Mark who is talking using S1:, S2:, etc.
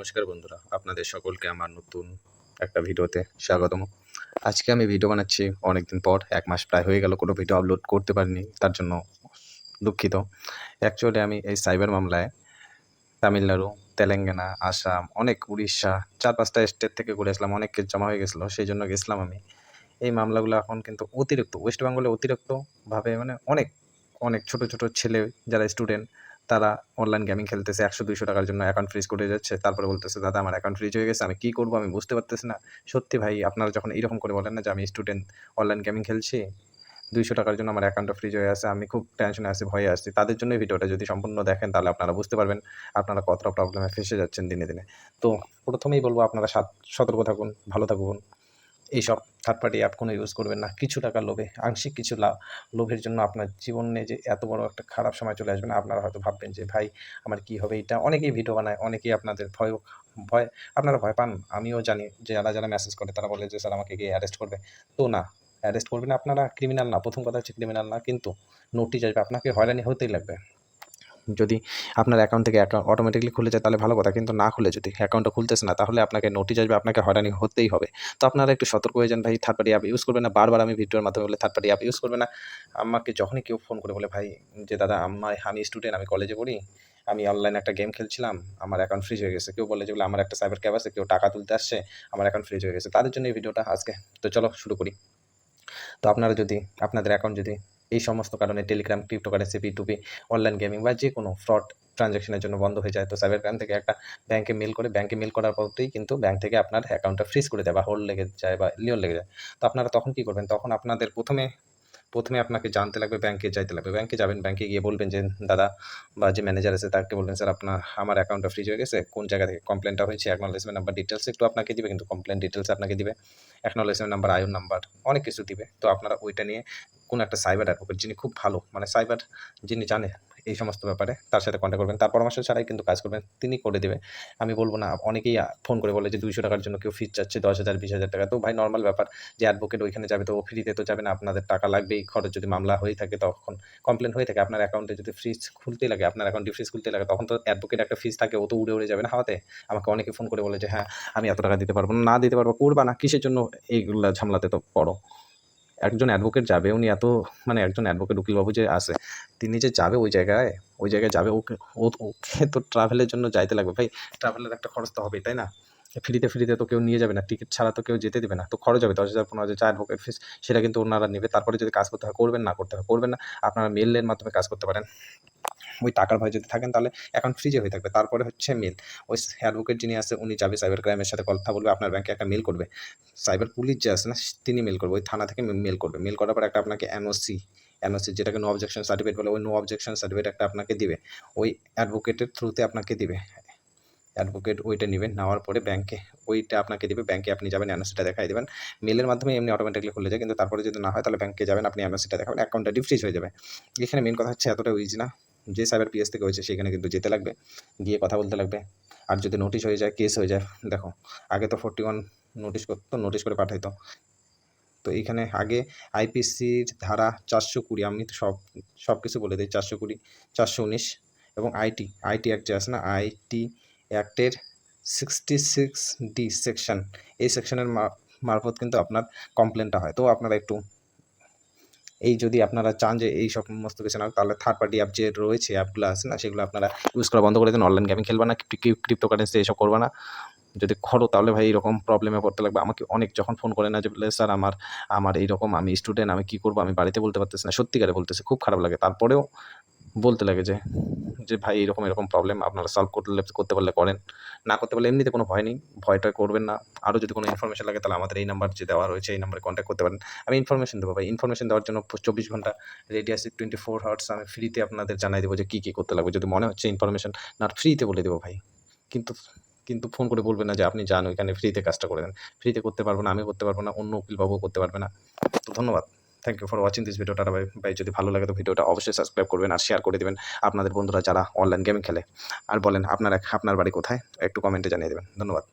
S1: নমস্কার বন্ধুরা, আপনাদের সকলকে আমার নতুন একটা ভিডিওতে স্বাগতম। আজকে আমি ভিডিও বানাচ্ছি, অনেকদিন পর, এক মাস প্রায় হয়ে গেল, কোনো ভিডিও আপলোড করতে পারিনি, তার জন্য দুঃখিত। অ্যাকচুয়ালি আমি এই সাইবার মামলায় তামিলনাড়ু, তেলেঙ্গানা, আসাম, অনেক উড়িষ্যা, চার পাঁচটা স্টেট থেকে ঘুরে আসলাম, অনেক জমা হয়ে গেছিল, সেই জন্য গেছিলাম আমি। এই মামলাগুলো এখন কিন্তু অতিরিক্ত ওয়েস্ট বেঙ্গলে অতিরিক্তভাবে মানে অনেক অনেক ছোট ছোট ছেলে যারা স্টুডেন্ট তারা অনলাইন গেমিং খেলতেছে, একশো, দুইশো টাকার জন্য অ্যাকাউন্ট ফ্রিজ করে যাচ্ছে। তারপরে বলতেছে, দাদা, আমার অ্যাকাউন্ট ফ্রিজ হয়ে গেছে, আমি কী করব আমি বুঝতে পারতেছি না। সত্যি ভাই, আপনারা যখন এইরকম করে বলেন না যে, আমি স্টুডেন্ট অনলাইন গেমিং খেলছি, দুইশো টাকার জন্য আমার অ্যাকাউন্টটা ফ্রিজ হয়ে আছে, আমি খুব টেনশনে আছি, ভয়ে আসছি তাদের জন্য ভিডিওটা যদি সম্পূর্ণ দেখেন, তাহলে আপনারা বুঝতে পারবেন আপনারা কতটা প্রবলেমে ফেসে যাচ্ছেন দিনে দিনে। তো প্রথমেই বলব, আপনারা সাত- সতর্ক থাকুন, ভালো থাকুন। এইসব থার্ড পার্টি অ্যাপ কোনো ইউজ করবেন না। কিছু টাকা লোভে, আংশিক কিছু লাভ লোভের জন্য আপনার জীবনে যে এত বড় একটা খারাপ সময় চলে আসবে না, আপনারা হয়তো ভাববেন যে, ভাই, আমার কি হবে? এটা অনেকেই ভিডিও বানায়, অনেকেই আপনাদের ভয় ভয়, আপনারা ভয় পান। আমিও জানি যে, যারা যারা মেসেজ করে, তারা বলে যে, স্যার, আমাকে গিয়ে অ্যারেস্ট করবে। তো না অ্যারেস্ট করবে না আপনারা ক্রিমিনাল না। প্রথম কথা হচ্ছে ক্রিমিনাল না, কিন্তু নোটিশ আসবে। আপনাকে হয়রানি হতেই লাগবে। যদি আপনার অ্যাকাউন্ট থেকে অটোমেটিকলি খুলে যায়, তাহলে ভালো কথা। কিন্তু না খুলে যদি অ্যাকাউন্টটা খুলতেছে না, তাহলে আপনাকে নোটিশ আসবে, আপনাকে হয়রানি হতেই হবে। তো আপনারা একটু সতর্ক হয়ে যান ভাই থার্ড পার্টি অ্যাপ ইউজ করবেন না। বারবার আমি ভিডিওর মাধ্যমে বলে থার্ড পার্টি অ্যাপ ইউজ করবে না। আমাকে যখনই কেউ ফোন করে বলে, ভাই, যে দাদা, আমার, আমি স্টুডেন্ট আমি কলেজে পড়ি, আমি অনলাইনে একটা গেম খেলছিলাম, আমার অ্যাকাউন্ট ফ্রিজ হয়ে গেছে। কেউ বলে যে আমার একটা সাইবার ক্যাব আছে, কেউ টাকা তুলতে আসছে, আমার অ্যাকাউন্ট ফ্রিজ হয়ে গেছে। তাদের জন্য এই ভিডিওটা আজকে। তো চলো শুরু করি। তো আপনারা যদি, আপনাদের অ্যাকাউন্ট যদি এই সমস্ত কারণে Telegram cryptocurrency P online gaming বা যে কোনো ফ্রড ট্রানজ্যাকশনের জন্য বন্ধ হয়ে যায়। তো সাইবার ক্রাইম থেকে একটা ব্যাংকে মেল করে ব্যাংকে মেল করার পরতেই কিন্তু ব্যাংক থেকে আপনার অ্যাকাউন্টটা ফ্রিজ করে দেয় বা হোল্ড লেগে যায় বা লিওর লেগে যায়। তো আপনারা তখন কী করবেন? তখন আপনাদের প্রথমে প্রথমে আপনাকে জানতে লাগবে ব্যাংকে যাইতে লাগবে। ব্যাংকে যাবেন ব্যাংকে গিয়ে বলবেন যে, দাদা বা যে ম্যানেজার আছে তাকে বলবেন, স্যার, আপনার, আমার অ্যাকাউন্টটা ফ্রিজ হয়ে গেছে। কোন জায়গা থেকে কমপ্লেনটা হয়েছে? অ্যাকনোলেজমেন্ট নাম্বার ডিটেলস একটু আপনাকে দিবে, কিন্তু কমপ্লেন ডিটেলস আপনাকে দিবে। অ্যাকনোলেজমেন্ট নাম্বার আয়ুর নাম্বার অনেক কিছু দিবে। তো আপনারা ওইটা নিয়ে কোনো একটা সাইবার অ্যাডভোকেট যিনি খুব ভালো মানে সাইবার যিনি জানে এই সমস্ত ব্যাপারে, তার সাথে কন্ট্যাক্ট করবেন, তার পরামর্শ ছাড়াই কিন্তু কাজ করবেন, তিনি করে দেবে। আমি বলব না, অনেকেই ফোন করে বলে যে দুইশো টাকার জন্য কেউ ফিজ চাচ্ছে দশ হাজার, বিশ হাজার টাকা, তো ভাই নর্মাল ব্যাপার যে অ্যাডভোকেট ওইখানে যাবে তো ও ফ্রিতে তো যাবে না, আপনাদের টাকা লাগবেই, খরচ যদি মামলা হয়ে থাকে তখন কমপ্লেন হয়ে থাকে, আপনার অ্যাকাউন্টে যদি ফ্রিজ খুলতে লাগে, আপনার অ্যাকাউন্টে ফ্রিজ খুলতে লাগে, তখন তো অ্যাডভোকেট একটা ফিজ থাকে, ও তো উড়ে উড়ে যাবে না হাওয়াতে। আমাকে অনেকে ফোন করে বলে যে হ্যাঁ আমি এত টাকা দিতে পারব না দিতে পারব, করবা না, কিসের জন্য এইগুলা ঝামলাতে তো পড়ো? একজন অ্যাডভোকেট যাবে, উনি এত মানে একজন অ্যাডভোকেট উকিলবাবু যে আসে তিনি যে যাবে ওই জায়গায় ওই জায়গায় যাবে, ওকে ওকে তো ট্রাভেলের জন্য যাইতে লাগবে। ভাই ট্রাভেলের একটা খরচ তো হবেই, তাই না? ফ্রিতে ফ্রিতে তো কেউ নিয়ে যাবে না টিকিট ছাড়া তো কেউ যেতে দেবে না। তো খরচ হবে, দশ হাজার, পনেরো হাজার অ্যাডভোকেট ফিস সেটা কিন্তু ওনারা নেবে। তারপরে যদি কাজ করতে হয়, করবেন, না করতে হবে করবেন না, আপনারা মেলের মাধ্যমে কাজ করতে পারেন। ওই টাকার ভয় যদি থাকেন, তাহলে অ্যাকাউন্ট ফ্রিজে হয়ে থাকবে। তারপরে হচ্ছে মেল ওই অ্যাডভোকেট যিনি আছে, উনি যাবে সাইবার ক্রাইমের সাথে কথা বলবে, আপনার ব্যাংকে একটা মেল করবে। সাইবার পুলিশ যে আছে না, তিনি মেল করবে, ওই থানা থেকে মেল করবে। মেল করার পর একটা আপনাকে এনওসি এনওসি যেটাকে নো অবজেকশন সার্টিফিকেট বলে, ওই নো অবজেকশন সার্টিফিকেট একটা আপনাকে দিবে। ওই অ্যাডভোকেটের থ্রুতে আপনাকে দিবে। অ্যাডভোকেট ওইটা নেবেন নেওয়ার পরে ব্যাংকে ওইটা আপনাকে দিবে। ব্যাংকে আপনি যাবেন এনওসিটা দেখাই দেবেন। মেলের মাধ্যমে এমনি অটোমেটিকলি খুলে যায়। কিন্তু তারপরে যদি না হয়, তাহলে ব্যাংকে যাবেন, আপনি এনওসিটা দেখাবেন। অ্যাকাউন্টটা ডিফ্রিজ হয়ে যাবে। এখানে মেন কথা হচ্ছে, এতটা ইজি না। যে সাইবার পিএস থেকে হয়েছে সেখানে কিন্তু যেতে লাগবে, গিয়ে কথা বলতে লাগবে। আর যদি নোটিশ হয়ে যায় কেস হয়ে যায়, দেখো, আগে তো ফোর্টি ওয়ান নোটিশ করতো নোটিশ করে পাঠাইতো। তো এইখানে আগে আইপিসির ধারা চারশো কুড়ি, আমি তো সব সব কিছু বলে দিই, চারশো কুড়ি, চারশো উনিশ এবং আইটি আইটি অ্যাক্ট যে আছে না আইটি অ্যাক্টের সিক্সটি সিক্স ডি সেকশন এই সেকশনের মারফত কিন্তু আপনার কমপ্লেনটা হয়। তো আপনারা একটু এই যদি আপনারা চান যে এই সমস্ত কিছু না তাহলে থার্ড পার্টি অ্যাপ যে রয়েছে অ্যাপগুলো আছে না, সেগুলো আপনারা ইউজ করা বন্ধ করে দিন। অনলাইন গেমিং খেলবে না ক্রিপ্টো কারেন্সি এসব করবে না। যদি করো তাহলে ভাই এরকম প্রবলেমে পড়তে লাগবে। আমাকে অনেক যখন ফোন করে না যে বলে স্যার আমার আমার এইরকম, আমি স্টুডেন্ট আমি কী করব, আমি বাড়িতে বলতে পারতেছি না। সত্যিকারে বলতেছে, খুব খারাপ লাগে। তারপরেও বলতে লাগে যে যে, ভাই, এরকম এরকম প্রবলেম আপনারা সলভ করলে, করতে পারলে করেন। না করতে পারলে এমনিতে কোনো ভয় নেই, ভয়টা করবেন না। আরও যদি কোনো ইনফরমেশন লাগে, তাহলে আমাদের এই নাম্বার যে দেওয়া রয়েছে, এই নাম্বারে কন্ট্যাক্ট করতে পারেন। আমি ইনফরমেশন দেবো ভাই। ইনফরমেশন দেওয়ার জন্য চব্বিশ ঘণ্টা রেডি আছে টোয়েন্টি ফোর হার্টস আমি ফ্রিতে আপনাদের জানাই দেবো যে, কী কী করতে লাগবে। যদি মনে হচ্ছে ইনফরমেশন না ফ্রিতে বলে দেবো ভাই। কিন্তু কিন্তু ফোন করে বলবেন না যে, আপনি যান, ওইখানে ফ্রিতে কাজটা করে দেন। ফ্রিতে করতে পারব না আমি করতে পারব না, অন্য উকিলবাবুও করতে পারবে না। তো ধন্যবাদ। Thank you for watching this ভিডিওটা ভাই ভাই যদি ভালো লাগে তো ভিডিওটা অবশ্যই সাবস্ক্রাইব করবেন আর শেয়ার করে দেবেন আপনাদের বন্ধুরা যারা অনলাইন গেমিং খেলে। আর বলেন, আপনার আপনার বাড়ি কোথায়? একটু কমেন্টে জানিয়ে দেবেন। ধন্যবাদ।